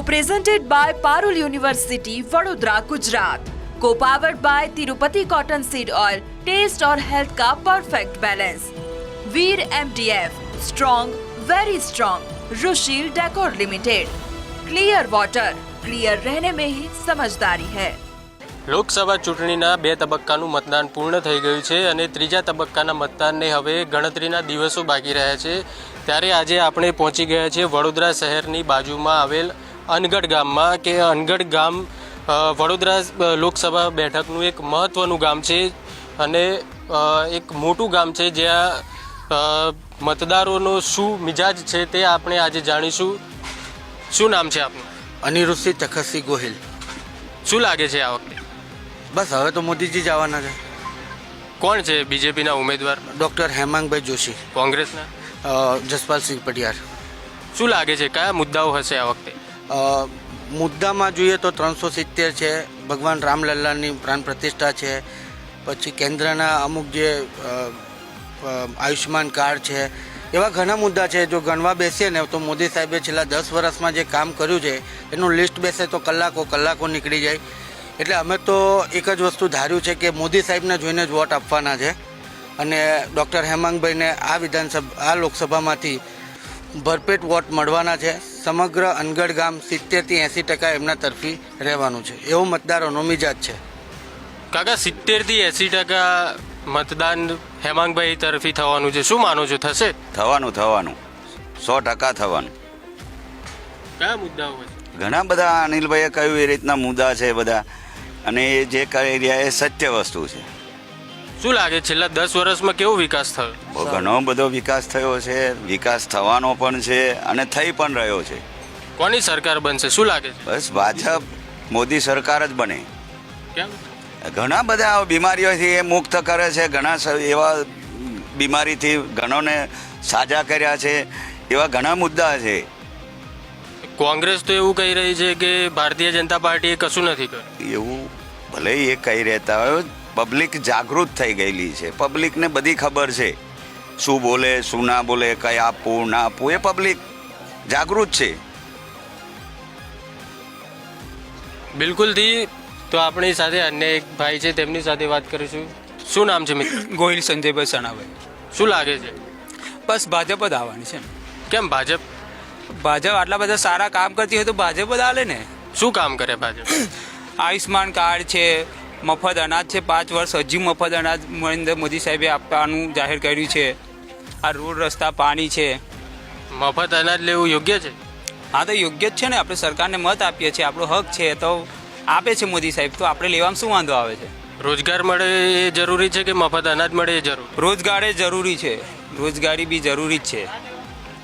Co-presented by Parul University, Vadodara, Gujarat. Co-powered by Tirupati Cotton Seed Oil. Taste और health का perfect balance. Veer MDF, strong, very strong. Rushil Decor Limited. Clear water, clear रहने में ही समझदारी है. લોકસભા ચૂંટણીના બે તબક્કાનું મતદાન પૂર્ણ થઈ ગયું છે અને ત્રીજા તબક્કાના મતદાનને હવે ગણતરીના દિવસો બાકી રહ્યા છે ત્યારે આજે આપણે પહોંચી ગયા છીએ વડોદરા શહેરની બાજુમાં આવેલ અનગઢ ગામમાં કે અનગઢ ગામ વડોદરા લોકસભા બેઠકનું એક મહત્ત્વનું ગામ છે અને એક મોટું ગામ છે જ્યાં મતદારોનો શું મિજાજ છે તે આપણે આજે જાણીશું. શું નામ છે આપનું? અનિરુદ્ધસિંહ તખતસિંહ ગોહિલ. શું લાગે છે આ વખતે? બસ હવે તો મોદીજી જ આવવાના છે. કોણ છે બીજેપીના ઉમેદવાર? ડૉક્ટર હેમાંગભાઈ જોશી. કોંગ્રેસના? જસપાલસિંહ પટિયાર શું લાગે છે? કયા મુદ્દાઓ હશે આ વખતે? મુદ્દામાં જોઈએ તો ત્રણસો સિત્તેર છે. ભગવાન રામલલ્લાની પ્રાણ પ્રતિષ્ઠા છે. પછી કેન્દ્રના અમુક જે આયુષ્યમાન કાર્ડ છે. એવા ઘણા મુદ્દા છે જો ગણવા બેસીએ ને, તો મોદી સાહેબે છેલ્લા દસ વર્ષમાં જે કામ કર્યું છે, એનું લિસ્ટ બેસે તો કલાકો કલાકો નીકળી જાય. એટલે અમે તો એક જ વસ્તુ ધાર્યું છે કે મોદી સાહેબને જોઈને જ વોટ આપવાના છે. અને ડૉક્ટર હેમાંગભાઈને આ વિધાનસભા, આ લોકસભામાંથી ભરપેટ વોટ મળવાના છે. સમગ્ર અનગઢ ગામ સિત્તેરથી એંસી ટકા એમના તરફી રહેવાનું છે. એવો મતદારોનો મિજાજ છે. કાકા સિત્તેરથી એંસી ટકા મતદાન હેમાંગભાઈ તરફી થવાનું છે. શું માનો છો થશે? થવાનું થવાનું. સો ટકા થવાનું. કયા મુદ્દાઓ ઘણા બધા અનિલભાઈએ કહ્યું એ રીતના મુદ્દા છે બધા. અને એ જે કરી રહ્યા એ સત્ય વસ્તુ છે. શું લાગે છેલ્લા દસ વર્ષમાં કેવો વિકાસ થયો? ઘણો બધો વિકાસ થયો છે. વિકાસ થવાનો પણ છે અને થઈ પણ રહ્યો છે. કોની સરકાર બનશે? શું લાગે છે? બસ ભાજપ મોદી સરકાર જ બને. કેમ? ઘણા બધા બીમારીઓથી એ મુક્ત કરે છે. ઘણા એવા બીમારીથી ઘણોને સાજા કર્યા છે. એવા ઘણા મુદ્દા છે. કોંગ્રેસ તો એવું કહી રહી છે કે ભારતીય જનતા પાર્ટીએ કશું નથી કર્યું. એવું ભલે એ કહી રહેતા હોય પબ્લિક જાગૃત થઈ ગયેલી છે. પબ્લિકને બધી ખબર છે. શું બોલે શું ના બોલે કઈ આપવું ના આપવું એ પબ્લિક જાગૃત છે. બિલકુલથી તો આપણી સાથે અન્ય એક ભાઈ છે તેમની સાથે વાત કરીશું. શું નામ છે મિત્ર? ગોહિલ સંજયભાઈ સણાભાઈ. શું લાગે છે? બસ ભાજપ જ આવવાની છે કેમ ભાજપ? ભાજપ આટલા બધા સારા કામ કરતી હોય તો ભાજપ જ આવે ને. શું કામ કરે ભાજપ? આયુષ્માન કાર્ડ છે મફત અનાજ છે. પાંચ વર્ષ હજી મફત અનાજ નરેન્દ્ર મોદી સાહેબે આપવાનું જાહેર કર્યું છે. આ રોડ રસ્તા પાણી છે. મફત અનાજ લેવું યોગ્ય છે? હા તો યોગ્ય જ છે ને. આપણે સરકારને મત આપીએ છીએ. આપણો હક છે. તો આપે છે મોદી સાહેબ. તો આપણે લેવામાં શું વાંધો આવે છે? રોજગાર મળે એ જરૂરી છે કે મફત અનાજ મળે એ જરૂર? રોજગાર એ જરૂરી છે. રોજગારી બી જરૂરી જ છે.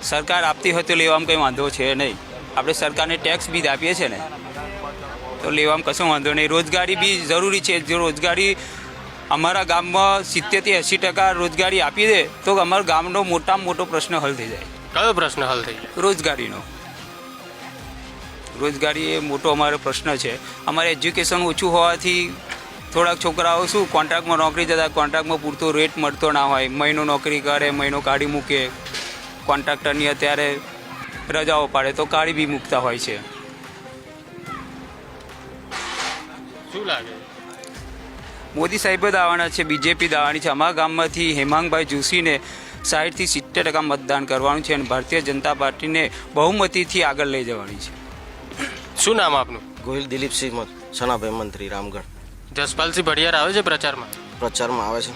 સરકાર આપતી હોય તો લેવામાં કંઈ વાંધો છે નહીં. આપણે સરકારને ટેક્સ બી આપીએ છીએ ને. તો લેવામાં કશો વાંધો નહીં. રોજગારી બી જરૂરી છે. જો રોજગારી અમારા ગામમાં સિત્તેરથી એંસી ટકા રોજગારી આપી દે તો અમારા ગામનો મોટામાં મોટો પ્રશ્ન હલ થઈ જાય. કયો પ્રશ્ન હલ થઈ જાય? રોજગારીનો. રોજગારી એ મોટો અમારો પ્રશ્ન છે. અમારે એજ્યુકેશન ઓછું હોવાથી થોડાક છોકરાઓ શું કોન્ટ્રાક્ટમાં નોકરી જતા કોન્ટ્રાક્ટમાં પૂરતો રેટ મળતો ના હોય. મહિનો નોકરી કરે મહિનો કાઢી મૂકે. કોન્ટ્રાક્ટરની અત્યારે રજાઓ પાડે તો કાઢી બી મૂકતા હોય છે. શું લાગે? મોદી સાહેબ જ આવવાના છે બીજેપી દાવાની છે. અમારા ગામમાંથી હેમાંગભાઈ જોશીને સાઠથી સિત્તેર ટકા મતદાન કરવાનું છે અને ભારતીય જનતા પાર્ટીને બહુમતીથી આગળ લઈ જવાની છે. શું નામ આપનું? ગોહિલ દિલીપસિંહ સનાભાઈ મંત્રી રામગઢ. જસપાલસિંહ ભડિયાર આવે છે પ્રચારમાં? પ્રચારમાં આવે છે.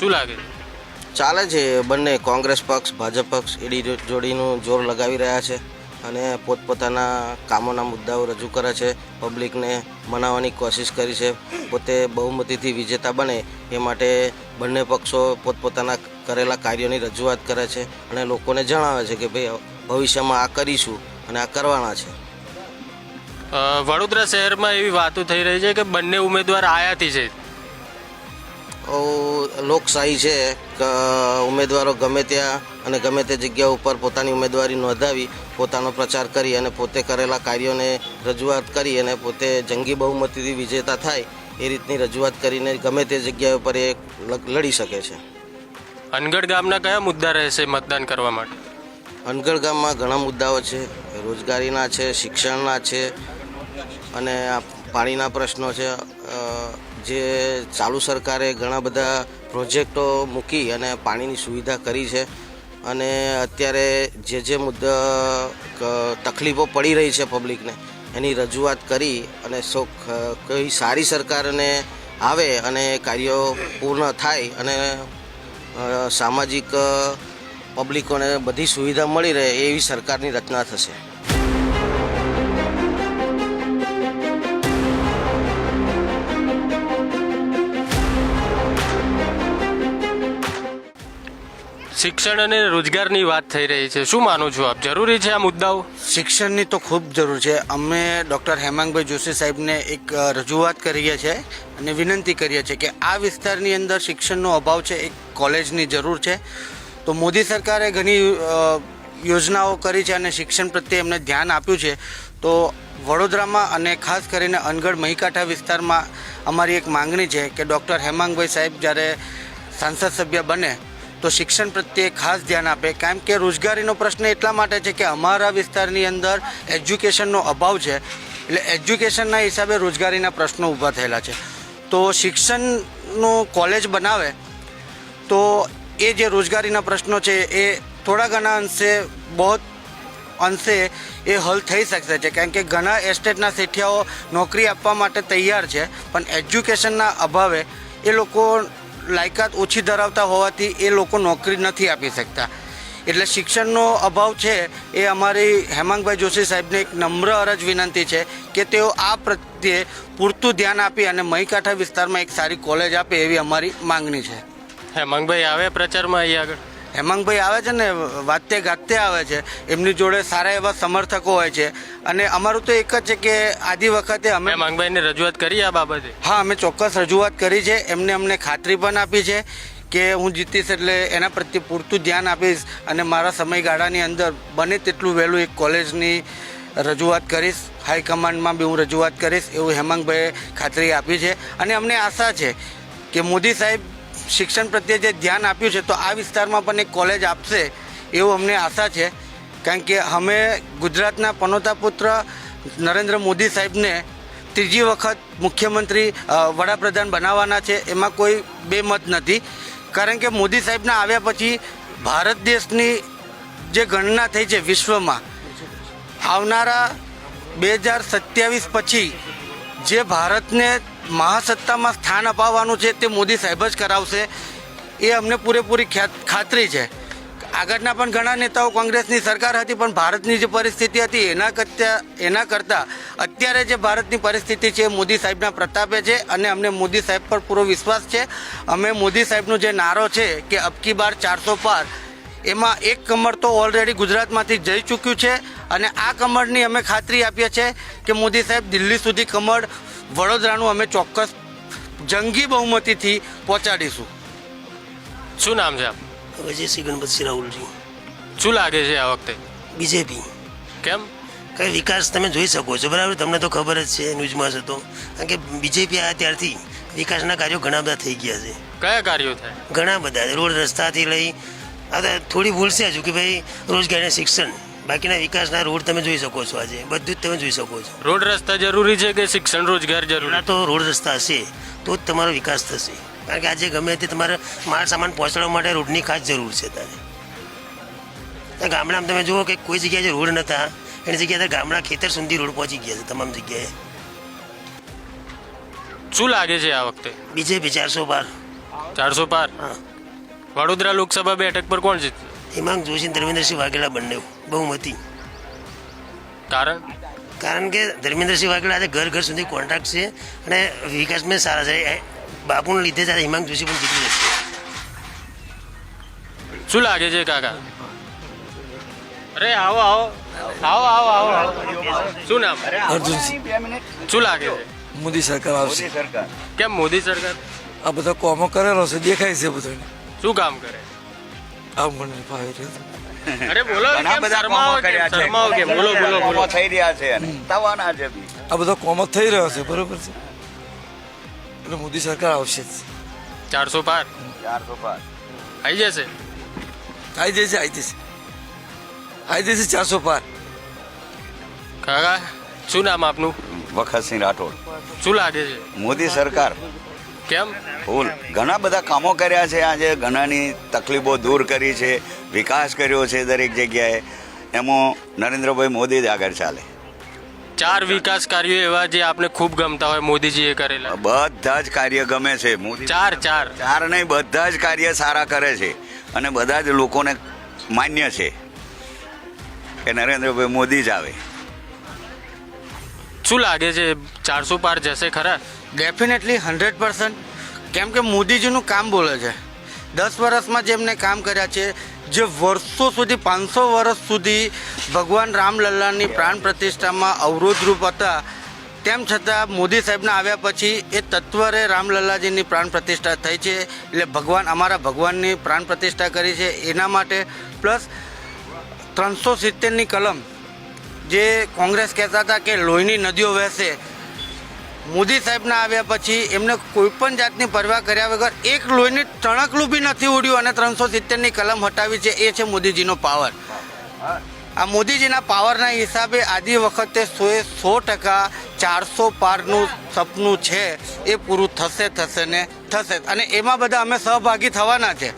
શું લાગે? ચાલે છે બંને કોંગ્રેસ પક્ષ ભાજપ પક્ષ એડી જોડીનું જોર લગાવી રહ્યા છે. અને પોતપોતાના કામોના મુદ્દાઓ રજૂ કરે છે. પબ્લિકને મનાવવાની કોશિશ કરી છે. પોતે બહુમતીથી વિજેતા બને એ માટે બંને પક્ષો પોતપોતાના કરેલા કાર્યોની રજૂઆત કરે છે અને લોકોને જણાવે છે કે ભાઈ ભવિષ્યમાં આ કરીશું અને આ કરવાના છે. વડોદરા શહેરમાં એવી વાતો થઈ રહી છે કે બંને ઉમેદવાર આયાતી છે. લોકશાહી છે. ઉમેદવારો ગમે ત્યાં અને ગમે તે જગ્યા ઉપર પોતાની ઉમેદવારી નોંધાવી પોતાનો પ્રચાર કરી અને પોતે કરેલા કાર્યોને રજૂઆત કરી અને પોતે જંગી બહુમતીથી વિજેતા થાય એ રીતની રજૂઆત કરીને ગમે તે જગ્યા ઉપર એ લડી શકે છે. અનગઢ ગામના કયા મુદ્દા રહેશે મતદાન કરવા માટે? અનગઢ ગામમાં ઘણા મુદ્દાઓ છે. રોજગારીના છે શિક્ષણના છે અને પાણીના પ્રશ્નો છે. જે ચાલુ સરકારે ઘણા બધા પ્રોજેક્ટો મૂકી અને પાણીની સુવિધા કરી છે. અને અત્યારે જે જે મુદ્દા તકલીફો પડી રહી છે પબ્લિકને, એની રજૂઆત કરી અને સો કોઈ સારી સરકારને આવે અને કાર્યો પૂર્ણ થાય અને સામાજિક પબ્લિકોને બધી સુવિધા મળી રહે એવી સરકારની રચના થશે. શિક્ષણ અને રોજગારની વાત થઈ રહી છે. શું માનો છો આપ? જરૂરી છે આ મુદ્દાઓ? શિક્ષણની તો ખૂબ જરૂર છે. અમે ડૉક્ટર હેમાંગભાઈ જોશી સાહેબને એક રજૂઆત કરીએ છીએ અને વિનંતી કરીએ છીએ કે આ વિસ્તારની અંદર શિક્ષણનો અભાવ છે એક કોલેજની જરૂર છે. તો મોદી સરકારે ઘણી યોજનાઓ કરી છે અને શિક્ષણ પ્રત્યે એમને ધ્યાન આપ્યું છે. તો વડોદરામાં અને ખાસ કરીને અનગઢ મહીકાંઠા વિસ્તારમાં અમારી એક માંગણી છે કે ડૉક્ટર હેમાંગભાઈ સાહેબ જ્યારે સાંસદ સભ્ય બને તો શિક્ષણ પ્રત્યે ખાસ ધ્યાન આપે. કારણ કે રોજગારીનો પ્રશ્ન એટલા માટે છે કે અમારા વિસ્તારની અંદર એજ્યુકેશનનો અભાવ છે. એટલે એજ્યુકેશનના હિસાબે રોજગારીના પ્રશ્નો ઊભા થયેલા છે. તો શિક્ષણનું કોલેજ બનાવે, તો એ જે રોજગારીના પ્રશ્નો છે એ થોડા ઘણા અંશે બહુ અંશે એ હલ થઈ શકશે છે. કારણ કે ઘણા એસ્ટેટના શેઠિયાઓ નોકરી આપવા માટે તૈયાર છે, પણ એજ્યુકેશનના અભાવે એ લોકો લાયકાત ઓછી ધરાવતા હોવાથી એ લોકો નોકરી નથી આપી શકતા. એટલે શિક્ષણનો અભાવ છે એ અમારી હેમાંગભાઈ જોશી સાહેબને એક નમ્ર અરજ વિનંતી છે કે તેઓ આ પ્રત્યે પૂરતું ધ્યાન આપી અને મહીકાંઠા વિસ્તારમાં એક સારી કોલેજ આપે એવી અમારી માંગણી છે. હેમાંગભાઈ, આવે પ્રચારમાં અહીંયા આગળ? હેમાંગભાઈ આવે છે ને વાતે ગાતે આવે છે. એમની જોડે સારા એવા સમર્થકો હોય છે. અને અમારું તો એક જ છે કે આધી વખતે અમે હેમાંગભાઈને રજૂઆત કરી આ બાબતે. હા અમે ચોક્કસ રજૂઆત કરી છે. એમને અમને ખાતરી પણ આપી છે કે હું જીતીશ એટલે એના પ્રત્યે પૂરતું ધ્યાન આપીશ અને મારા સમયગાળાની અંદર બને તેટલું વહેલું એક કોલેજની રજૂઆત કરીશ. હાઈકમાન્ડમાં બી હું રજૂઆત કરીશ એવું હેમાંગભાઈએ ખાતરી આપી છે. અને અમને આશા છે કે મોદી સાહેબ શિક્ષણ પ્રત્યે જે ધ્યાન આપ્યું છે, તો આ વિસ્તારમાં પણ એક કોલેજ આપશે એવું અમને આશા છે. કારણ કે અમે ગુજરાતના પનોતા પુત્ર નરેન્દ્ર મોદી સાહેબને ત્રીજી વખત મુખ્યમંત્રી વડાપ્રધાન બનાવવાના છે, એમાં કોઈ બે મત નથી. કારણ કે મોદી સાહેબના આવ્યા પછી ભારત દેશની જે ગણના થઈ છે વિશ્વમાં, આવનારા બે હજાર સત્યાવીસ પછી જે ભારતને મહાસત્તામાં સ્થાન અપાવવાનું છે તે મોદી સાહેબ જ કરાવશે, એ અમને પૂરેપૂરી ખાતરી છે. આગળના પણ ઘણા નેતાઓ કોંગ્રેસની સરકાર હતી, પણ ભારતની જે પરિસ્થિતિ હતી, એના કરતાં એના કરતાં અત્યારે જે ભારતની પરિસ્થિતિ છે મોદી સાહેબના પ્રતાપે છે અને અમને મોદી સાહેબ પર પૂરો વિશ્વાસ છે. અમે મોદી સાહેબનો જે નારો છે કે અબકી બાર ચારસો પાર, એમાં એક કમર તો ઓલરેડી ગુજરાતમાંથી જઈ ચૂક્યું છે અને આ કમળની અમે ખાતરી આપીએ છીએ કે મોદી સાહેબ દિલ્હી સુધી કમળ વડોદરાનું અમે ચોક્કસ જંગી બહુમતીથી પહોંચાડીશું. શું નામ છે આપ? વિજયસિંહ ગણપતસિંહ રાહુલજી. શું લાગે છે આ વખતે? બીજેપી. કેમ? કઈ વિકાસ તમે જોઈ શકો છો બરાબર? તમને તો ખબર જ છે ન્યૂઝમાં છે તો કારણ કે બીજેપી આવ્યા ત્યારથી વિકાસના કાર્યો ઘણા બધા થઈ ગયા છે. કયા કાર્યો થાય? ઘણા બધા. રોડ રસ્તાથી લઈ આ થોડી ભૂલ છે હજુ કે ભાઈ રોજગારી શિક્ષણ. બાકીના વિકાસના રોડ તમે જોઈ શકો છો આજે. બધું જ તમે જોઈ શકો છો. રોડ રસ્તા જરૂરી છે કે શિક્ષણ રોજગાર જરૂરી? તો રોડ રસ્તા હશે તો જ તમારો વિકાસ થશે. કારણ કે આજે ગમે તે તમારે માલ સામાન પહોંચાડવા માટે રોડની ખાસ જરૂર છે તારે. ગામડામાં તમે જુઓ કે કોઈ જગ્યાએ રોડ નહોતા એની જગ્યાએ ગામડા ખેતર સુધી રોડ પહોંચી ગયા છે તમામ જગ્યાએ. શું લાગે છે આ વખતે? બીજેપી ચારસો પાર. ચારસો પાર? વડોદરા લોકસભા બેઠક પર કોણ જીત હિમાંગ જોશી ધર્મેન્દ્રસિંહ વાઘેલા બંને. બહુમતી કારણ? કારણ કે ધર્મેન્દ્રસિંહ વાઘેલા આજે ઘર ઘર સુધી કોન્ટ્રાક્ટ છે અને વિકાસ મેં સારા છે. બાપુને લીધે જ્યારે હિમાંગ જોશી પણ જીતી જશે. શું લાગે છે કાકા? અરે આવો આવો. આવો આવો આવો આવો. શું નામ? અર્જુનસિંહ. શું લાગે છે? મોદી સરકાર આવશે. કેમ મોદી સરકાર? આ બધા કોમો કરેલો છે દેખાય છે બધું શું કામ કરે? આ મને ફાવે છે. અરે બોલો ઘણા બધા કોમો કર્યા છે. શરમાવો કેમ? બોલો બોલો બોલો. થઈ રહ્યા છે અને થવાના છે બી. આ બધો કોમો થઈ રહ્યો છે બરોબર છે. એટલે મોદી સરકાર આવશે જ. ચારસો પાર. ચારસો પાર. આવી જશે? આવી જશે આવી જશે. આવી જશે ચારસો પાર. કાકા શું નામ આપનું? વખતસિંહ રાઠોડ. શું લાગે છે? મોદી સરકાર. કેમ? ફૂલ. ઘણા બધા કામો કર્યા છે આજે. ઘણાની તકલીફો દૂર કરી છે. વિકાસ કર્યો છે દરેક જગ્યાએ. એમાં નરેન્દ્રભાઈ મોદી જ આગળ ચાલે. ચાર વિકાસ કાર્યો એવા જે આપને ખૂબ ગમતા હોય મોદીજીએ કરેલા. બધા જ કાર્ય ગમે છે. મોદી ચાર ચાર. ચાર નહીં બધા જ કાર્ય સારા કરે છે. અને બધા જ લોકોને માન્ય છે. કે નરેન્દ્રભાઈ મોદી જ આવે. શું લાગે છે, ચારસો પાર જશે ખરા? ડેફિનેટલી હંડ્રેડ પર્સન્ટ કેમ કે મોદીજીનું કામ બોલે છે. દસ વર્ષમાં જેમને કામ કર્યા છે, જે વર્ષો સુધી, પાંચસો વર્ષ સુધી ભગવાન રામલલ્લાની પ્રાણ પ્રતિષ્ઠામાં અવરોધરૂપ હતા, તેમ છતાં મોદી સાહેબના આવ્યા પછી એ તત્વરે રામલલ્લાજીની પ્રાણ પ્રતિષ્ઠા થઈ છે. એટલે ભગવાન, અમારા ભગવાનની પ્રાણ પ્રતિષ્ઠા કરી છે. એના માટે પ્લસ ત્રણસો સિત્તેરની કલમ જે કોંગ્રેસ કહેતા હતા કે લોહીની નદીઓ વહેશે, મોદી સાહેબના આવ્યા પછી એમને કોઈ પણ જાતની પરવા કર્યા વગર એક લોહીની ટણકલું બી નથી ઉડ્યું અને ત્રણસો સિત્તેરની કલમ હટાવી છે, એ છે મોદીજીનો પાવર. આ મોદીજીના પાવરના હિસાબે આજી વખતે સોએ સો ટકા ચારસો પારનું સપનું છે, એ પૂરું થશે થશે ને થશે. અને એમાં બધા અમે સહભાગી થવાના છે.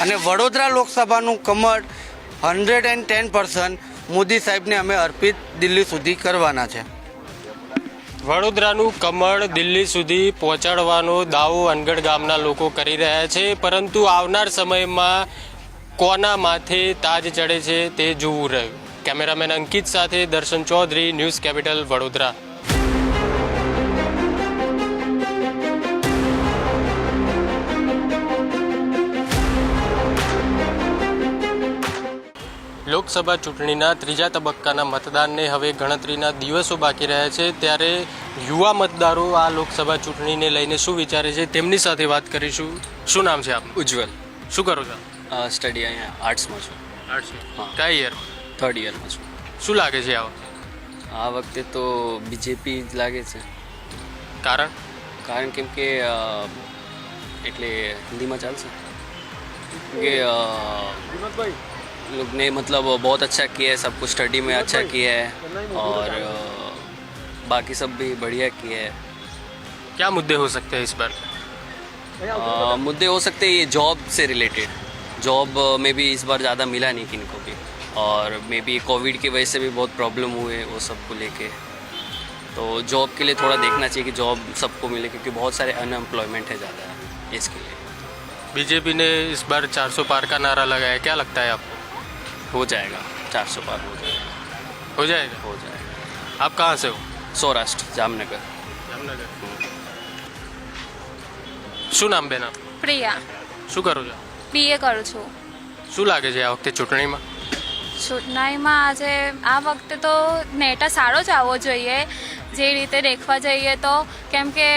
અને વડોદરા લોકસભાનું કમળ hundred and ten percent Modi સાહેબને અમે અર્પિત દિલ્હી સુધી કરવાના છે. વડોદરાનું કમળ દિલ્હી સુધી પહોંચાડવાનો દાવો અનગઢ ગામના લોકો કરી રહ્યા છે, પરંતુ આવનાર સમયમાં કોના માથે તાજ ચડે છે તે જોવું રહ્યું. કેમેરામેન અંકિત સાથે દર્શન ચૌધરી, ન્યૂઝ કેપિટલ વડોદરા. લોકસભા ચૂંટણીના ત્રીજા તબક્કાના મતદાનને હવે ગણતરીના દિવસો બાકી રહ્યા છે ત્યારે યુવા મતદારો આ લોકસભા ચૂંટણીને લઈને શું વિચારે છે તેમની સાથે વાત કરીશું. શું નામ છે આપનું? ઉજ્જવલ. શું કરો છો? સ્ટડી અહીંયા આર્ટ્સમાં છું. આર્ટ્સમાં કયા યર થર્ડ યરમાં છું. શું લાગે છે આ વખતે? આ વખતે તો બીજેપી જ લાગે છે. કારણ? કારણ કેમ કે એટલે હિન્દીમાં ચાલશે. કે હિંમતભાઈ लोग ने मतलब बहुत अच्छा किया है सब कुछ स्टडी में अच्छा किया है और बाकी सब भी बढ़िया किया है। क्या मुद्दे हो सकते हैं इस बार? अ, मुद्दे हो सकते हैं ये जॉब से रिलेटेड जॉब में भी इस बार ज़्यादा मिला नहीं किनको भी। और मे बी कोविड की वजह से भी बहुत प्रॉब्लम हुए वो सबको लेके। तो जॉब के लिए थोड़ा देखना चाहिए कि जॉब सबको मिले क्योंकि बहुत सारे अनएम्प्लॉयमेंट है ज़्यादा इसके लिए। बीजेपी ने इस बार 400 पार का नारा लगाया क्या लगता है आपको? हो जाएगा चार सौ पार हो जाएगा हो जाएगा हो जाएगा आप कहाँ से हो सौराष्ट्र जामनगर જામનગર શું નામ બેન આપ પ્રિયા શું કરો છો બીએ કરું છું શું લાગે છે આ વખતે ચૂંટણીમાં ચૂંટણીમાં આજે આ વખતે તો નેટા સારો જ આવવો જોઈએ જે રીતે દેખવા જઈએ તો કેમ કે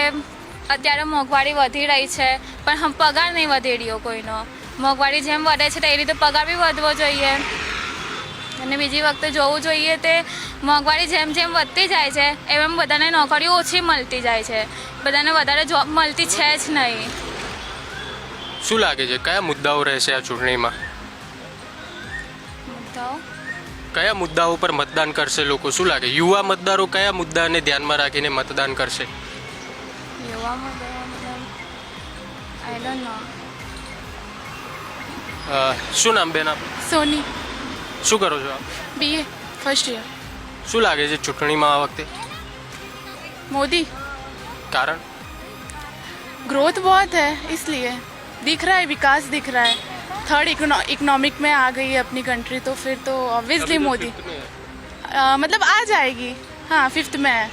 અત્યારે મોંઘવારી વધી રહી છે પણ હમ પગાર નહીં વધી રહ્યો કોઈનો મોંઘવારી જેમ વધે છે તે રીતે પગાર બી વધવો જોઈએ. અને બીજી વખતે જોવું જોઈએ તે મોંઘવારી જેમ જેમ વધતી જાય છે એમ એમ બધાને નોકરીઓ ઓછી મળતી જાય છે. બધાને વધારે જોબ મળતી છે જ નહીં. શું લાગે છે? કયા મુદ્દાઓ રહેશે આ ચૂંટણીમાં? મુદ્દાઓ? કયા મુદ્દાઓ પર મતદાન કરશે લોકો? શું લાગે? યુવા મતદારો કયા મુદ્દાને ધ્યાનમાં રાખીને મતદાન કરશે? યુવામાં આઈ ડોન્ટ નો શું નામ બેન આપ સોની શું કરો છો આપ बीए फर्स्ट ईयर શું लागे છે ચૂંટણીમાં આ વખતે मोदी કારણ ग्रोथ बहुत है इसलिए दिख रहा है विकास दिख रहा है थर्ड इकोनॉमिक में आ गई है अपनी कंट्री तो फिर तो ऑब्वियसली मोदी अ, मतलब आ जाएगी हाँ फिफ्थ में है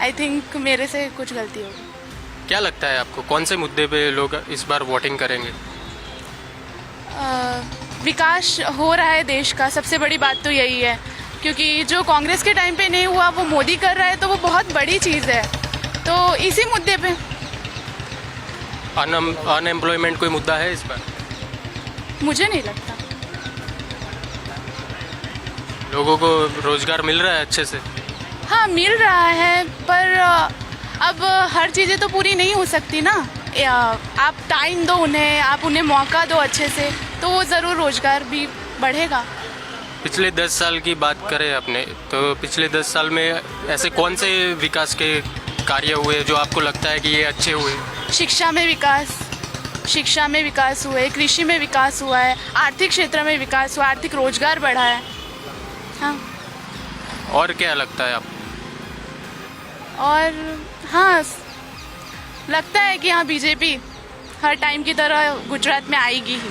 आई थिंक मेरे से कुछ गलती होगी क्या लगता है आपको कौन से मुद्दे पे लोग इस बार वोटिंग करेंगे अ, विकास हो रहा है देश का। सबसे बड़ी बात तो यही है क्योंकि जो कांग्रेस के टाइम पे नहीं हुआ वो मोदी कर रहा है तो वो बहुत बड़ी चीज़ है। तो इसी मुद्दे पे। अनएम्प्लॉयमेंट कोई मुद्दा है इस पर? मुझे नहीं लगता। लोगों को रोज़गार मिल रहा है अच्छे से? हाँ मिल रहा है पर अब हर चीज़ें तो पूरी नहीं हो सकती ना। आप टाइम दो उन्हें आप उन्हें मौका दो अच्छे से तो वो ज़रूर रोज़गार भी बढ़ेगा। पिछले दस साल की बात करें अपने तो पिछले दस साल में ऐसे कौन से विकास के कार्य हुए जो आपको लगता है कि ये अच्छे हुए? शिक्षा में विकास शिक्षा में विकास हुआ है कृषि में विकास हुआ है आर्थिक क्षेत्र में विकास हुआ आर्थिक रोज़गार बढ़ा है। हाँ। और क्या लगता है आप और हाँ लगता है कि हाँ बीजेपी हर टाइम की तरह गुजरात में आएगी ही।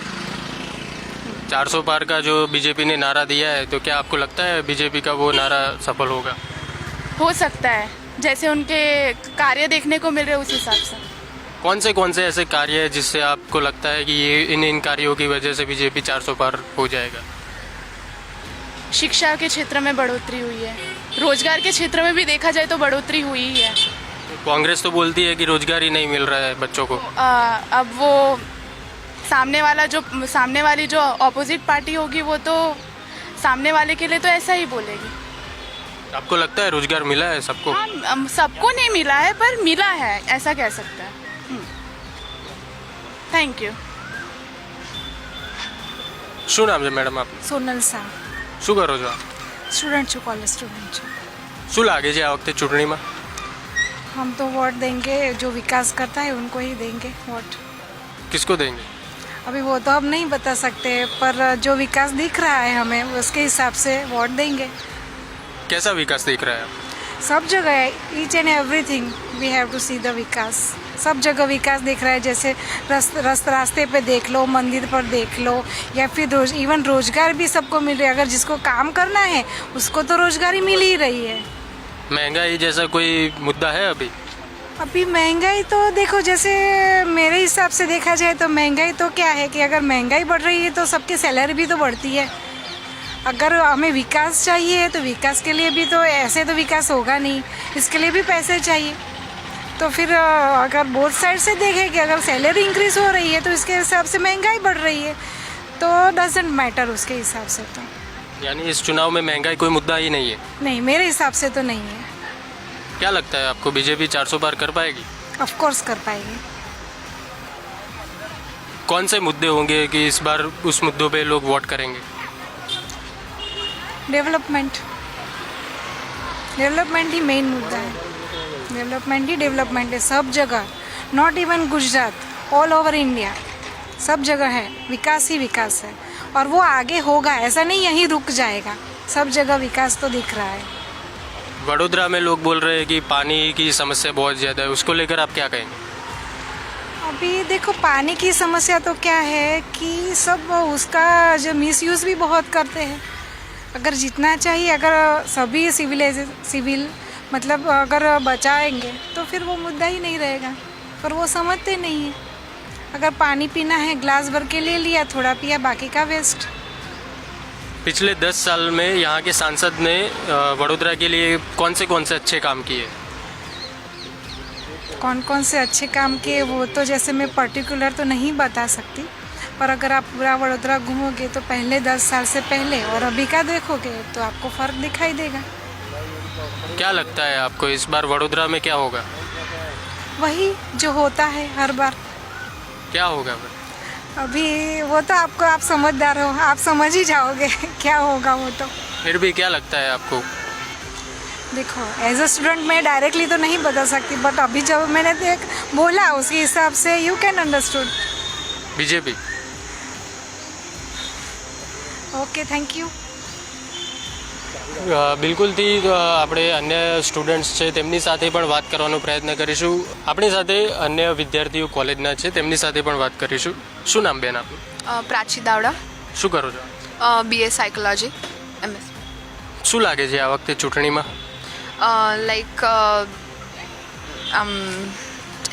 400 पार का जो बीजेपी ने नारा दिया है तो क्या आपको लगता है बीजेपी का वो नारा सफल होगा? हो सकता है। जैसे उनके कार्य देखने को मिल रहे उस हिसाब से। कौन से कौन से ऐसे कार्य है जिससे आपको लगता है कि ये इन इन कार्यों की वजह से बीजेपी 400 पार हो जाएगा? शिक्षा के क्षेत्र में बढ़ोतरी हुई है। रोज़गार के क्षेत्र में भी देखा जाए तो बढ़ोतरी हुई ही है। कांग्रेस तो बोलती है कि रोजगार ही नहीं मिल रहा है बच्चों को आ, अब वो सामने वाला जो सामने वाली जो ऑपोजिट पार्टी होगी वो तो सामने वाले के लिए तो ऐसा ही बोलेगी आपको लगता है रोजगार मिला है सबको हाँ अम, सबको नहीं मिला है पर मिला है ऐसा कह सकते हैं थैंक यू શું નામ છે મેડમ આપ સોનલ શાહ શું કરો છો આપ સ્ટુડન્ટ છું कॉलेज स्टूडेंट છું શું લાગે છે આ વખતે ચૂંટણીમાં हम तो वोट देंगे जो विकास करता है उनको ही देंगे वोट। किसको देंगे? अभी वो तो हम नहीं बता सकते पर जो विकास दिख रहा है हमें उसके हिसाब से वोट देंगे। कैसा विकास दिख रहा है? सब जगह each and everything we have to see the vikas. सब जगह विकास दिख रहा है जैसे रस्त, रस्त रास्ते पे देख लो मंदिर पर देख लो या फिर रोज इवन रोज़गार भी सबको मिल रहा है। अगर जिसको काम करना है उसको तो रोज़गारी मिल ही रही है। महँगाई जैसा कोई मुद्दा है अभी? अभी महँगाई तो देखो जैसे मेरे हिसाब से देखा जाए तो महँगाई तो क्या है कि अगर महँगाई बढ़ रही है तो सबकी सैलरी भी तो बढ़ती है। अगर हमें विकास चाहिए तो विकास के लिए भी तो ऐसे तो विकास होगा नहीं इसके लिए भी पैसे चाहिए। तो फिर अगर बोथ साइड से देखें कि अगर सैलरी इंक्रीज हो रही है तो इसके हिसाब से महँगाई बढ़ रही है तो डजेंट मैटर उसके हिसाब से तो। यानी इस चुनाव में महँगाई कोई मुद्दा ही नहीं है? नहीं मेरे हिसाब से तो नहीं है। क्या लगता है आपको बीजेपी 400 पार कर पाएगी? ऑफ़ कोर्स कर पाएगी। कौन से मुद्दे होंगे कि इस बार उस मुद्दों पे लोग वोट करेंगे? डेवलपमेंट डेवलपमेंट ही मेन मुद्दा है। डेवलपमेंट ही डेवलपमेंट है सब जगह। Not even Gujarat all over India सब जगह है विकास ही विकास है। और वो आगे होगा ऐसा नहीं यहीं रुक जाएगा। सब जगह विकास तो दिख रहा है। वडोदरा में लोग बोल रहे हैं कि पानी की समस्या बहुत ज़्यादा है। उसको लेकर आप क्या कहेंगे? अभी देखो, पानी की समस्या तो क्या है कि सब उसका जो मिसयूज़ भी बहुत करते हैं। अगर जितना चाहिए, अगर सभी सिविलाइज सिविल मतलब अगर बचाएँगे तो फिर वो मुद्दा ही नहीं रहेगा। पर वो समझते नहीं है। अगर पानी पीना है ग्लास भर के ले लिया, थोड़ा पिया, बाकी का वेस्ट पिछले दस साल में यहाँ के सांसद ने वडोदरा के लिए कौन से कौन से अच्छे काम किए? कौन कौन से अच्छे काम किए वो तो जैसे मैं पर्टिकुलर तो नहीं बता सकती पर अगर आप पूरा वडोदरा घूमोगे तो पहले दस साल से पहले और अभी का देखोगे तो आपको फ़र्क दिखाई देगा। क्या लगता है आपको इस बार वडोदरा में क्या होगा? वही जो होता है हर बार। क्या होगा? फिर अभी वो तो आपको आप समझदार हो आप समझ ही जाओगे क्या होगा वो तो। फिर भी क्या लगता है आपको? देखो एज अ स्टूडेंट मैं डायरेक्टली तो नहीं बता सकती बट अभी जब मैंने देख बोला उसके हिसाब से you can understood BJP. Okay thank you બિલકુલથી આપણે અન્ય સ્ટુડન્ટ્સ છે તેમની સાથે પણ વાત કરવાનો પ્રયત્ન કરીશું. આપણી સાથે અન્ય વિદ્યાર્થીઓ કોલેજના છે તેમની સાથે પણ વાત કરીશું. શું નામ બેન આપનું? પ્રાચી દાવડા. શું કરો છો? બીએ સાયકોલોજી એમએસ શું લાગે છે આ વખતે ચૂંટણીમાં? લાઈક આમ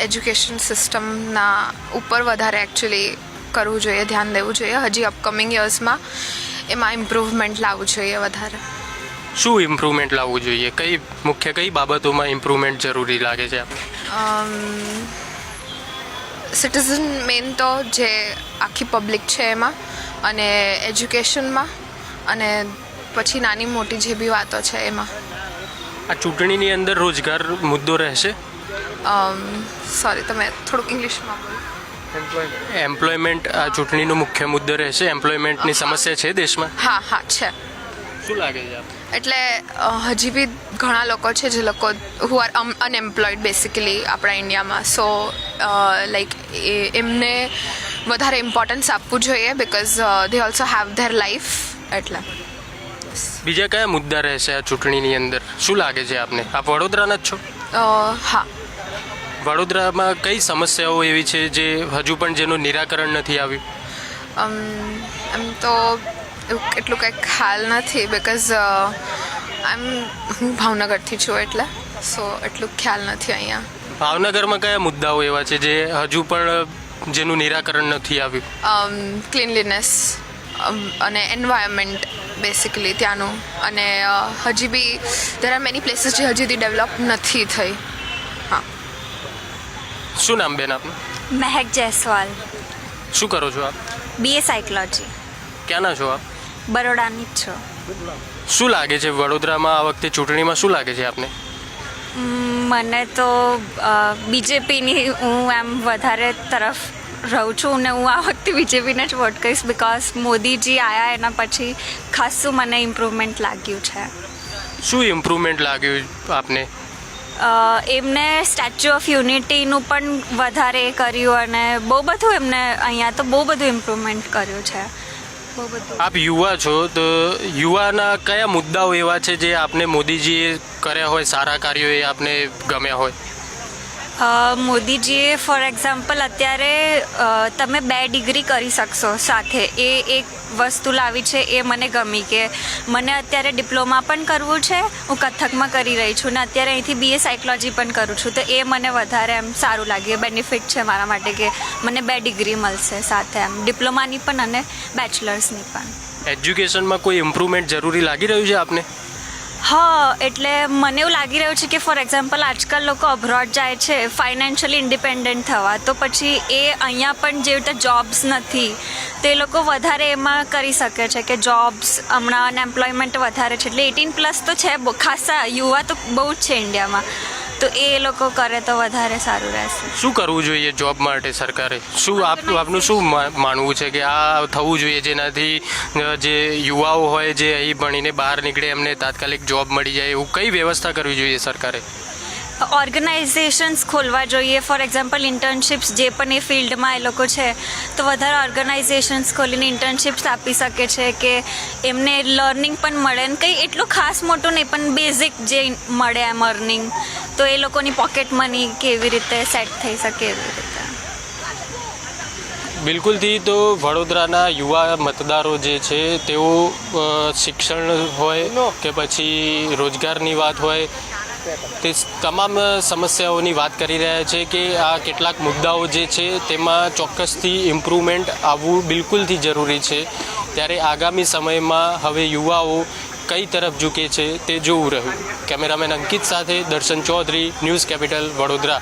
એજ્યુકેશન સિસ્ટમના ઉપર વધારે એકચ્યુઅલી કરવું જોઈએ ધ્યાન દેવું જોઈએ. હજી અપકમિંગ યર્સમાં એમાં ઇમ્પ્રુવમેન્ટ લાવવું જોઈએ વધારે. શું ઇમ્પ્રુવમેન્ટ લાવવું જોઈએ? કઈ મુખ્ય કઈ બાબતોમાં ઇમ્પ્રુવમેન્ટ જરૂરી લાગે છે સિટીઝન મેન તો જે આખી પબ્લિક છે એમાં અને એજ્યુકેશનમાં અને પછી નાની મોટી જે બી વાતો છે એમાં. આ ચૂંટણીની અંદર રોજગાર મુદ્દો રહેશે? સોરી તમે થોડુંક ઇંગ્લિશમાં બોલો. એમ્પ્લોયમેન્ટ આ ચૂંટણીનો મુખ્ય મુદ્દો રહેશે? એમ્પ્લોયમેન્ટની સમસ્યા છે દેશમાં? હા હા છે. શું લાગે છે એટલે હજી બી ઘણા લોકો છે જે લોકો હુ આર અનએમ્પ્લોયડ બેસિકલી આપણા ઇન્ડિયામાં સો લાઈક એમને વધારે ઇમ્પોર્ટન્સ આપવું જોઈએ because they also have their life એટલે. બીજા કયા મુદ્દા રહેશે આ ચૂંટણીની અંદર? શું લાગે છે આપને? આપ વડોદરાના જ છો? હા. વડોદરામાં કઈ સમસ્યાઓ એવી છે જે હજુ પણ જેનું નિરાકરણ નથી આવ્યું? આમ એમ તો એવું એટલું કંઈ ખ્યાલ નથી બિકોઝ આમ હું ભાવનગરથી છું એટલે સો એટલું ખ્યાલ નથી અહીંયા. ભાવનગરમાં કયા મુદ્દાઓ એવા છે જે હજુ પણ જેનું નિરાકરણ નથી આવ્યું? ક્લીનલીનેસ અને એન્વાયરમેન્ટ બેસિકલી ત્યાંનું. અને હજી બી દેર આર મેની પ્લેસીસ જે હજી સુધી ડેવલપ નથી થઈ. હા. શું નામ બેન આપનું? મહેક જયસ્વાલ. શું કરો છો આપ? બીએ સાયકોલોજી ક્યાંના છો આપ? બરોડાની જ છો. શું લાગે છે વડોદરામાં આ વખતે ચૂંટણીમાં શું લાગે છે આપને? મને તો બીજેપીની હું એમ વધારે તરફ રહું છું ને હું આ વખતે બીજેપીને જ વોટ કરીશ બિકોઝ મોદીજી આવ્યા એના પછી ખાસું મને ઇમ્પ્રુવમેન્ટ લાગ્યું છે. શું ઇમ્પ્રુવમેન્ટ લાગ્યું આપને? એમને સ્ટેચ્યુ ઓફ યુનિટીનું પણ વધારે કર્યું અને બહુ બધું એમને અહીંયા તો બહુ બધું ઇમ્પ્રુવમેન્ટ કર્યું છે. આપ યુવા છો, તો યુવાના કયા મુદ્દાઓ એવા છે જે આપને મોદીજીએ કર્યા હોય, સારા કાર્યો એ આપને ગમ્યા હોય? મોદીજીએ ફોર એક્ઝામ્પલ અત્યારે તમે બે ડિગ્રી કરી શકશો સાથે. એ એક વસ્તુ લાવી છે, એ મને ગમી કે મને અત્યારે ડિપ્લોમા પણ કરવું છે, હું કથકમાં કરી રહી છું, ને અત્યારે અહીંથી બીએ સાયકોલોજી પણ કરું છું. તો એ મને વધારે એમ સારું લાગ્યું બેનિફિટ છે મારા માટે કે મને બે ડિગ્રી મળશે સાથે એમ. ડિપ્લોમાની પણ અને બેચલર્સની પણ. એજ્યુકેશનમાં કોઈ ઇમ્પ્રુવમેન્ટ જરૂરી લાગી રહ્યું છે આપને? હા, એટલે મને એવું લાગી રહ્યું છે કે ફોર એક્ઝામ્પલ આજકાલ લોકો અબ્રોડ જાય છે ફાઇનાન્શિયલી ઇન્ડિપેન્ડન્ટ થવા, તો પછી એ અહીંયા પણ જે રીતે જોબ્સ નથી, તે લોકો વધારે એમાં કરી શકે છે કે જોબ્સ હમણાં અનએમ્પ્લોયમેન્ટ વધારે છે, એટલે એટીન પ્લસ તો છે, ખાસા યુવા તો બહુ જ છે ઇન્ડિયામાં તો એ લોકો કરે તો વધારે સારું રહેશે. શું કરવું જોઈએ જોબ માટે સરકારે? શું આપ આપનું શું માનવું છે કે આ થવું જોઈએ જેનાથી જે યુવાઓ હોય જે અહીં ભણીને બહાર નીકળે એમને તાત્કાલિક જોબ મળી જાય? એવું કઈ વ્યવસ્થા કરવી જોઈએ સરકારે? ઓર્ગેનાઇઝેશન્સ ખોલવા જોઈએ. ફોર એક્ઝામ્પલ ઇન્ટર્નશિપ્સ જે પણ એ ફિલ્ડમાં એ લોકો છે તો વધારે ઓર્ગેનાઇઝેશન્સ ખોલીને ઇન્ટર્નશિપ્સ આપી શકે છે કે એમને લર્નિંગ પણ મળે. ને કંઈ એટલું ખાસ મોટું નહીં પણ બેઝિક જે મળે એમ અર્નિંગ તો એ લોકોની પોકેટ મની કેવી રીતે સેટ થઈ શકે એવી રીતે? બિલકુલથી તો વડોદરાના યુવા મતદારો જે છે તેઓ શિક્ષણ હોય કે પછી રોજગારની વાત હોય તે તમામ સમસ્યાઓની વાત કરી રહ્યા છે કે આ કેટલાક મુદ્દાઓ જે છે તેમાં ચોક્કસથી ઇમ્પ્રુવમેન્ટ આવવું બિલકુલથી જરૂરી છે. ત્યારે આગામી સમયમાં હવે યુવાઓ કઈ તરફ ઝૂકે છે તે જોવું રહ્યું. કેમેરામેન અંકિત સાથે દર્શન ચૌધરી, ન્યૂઝ કેપિટલ, વડોદરા.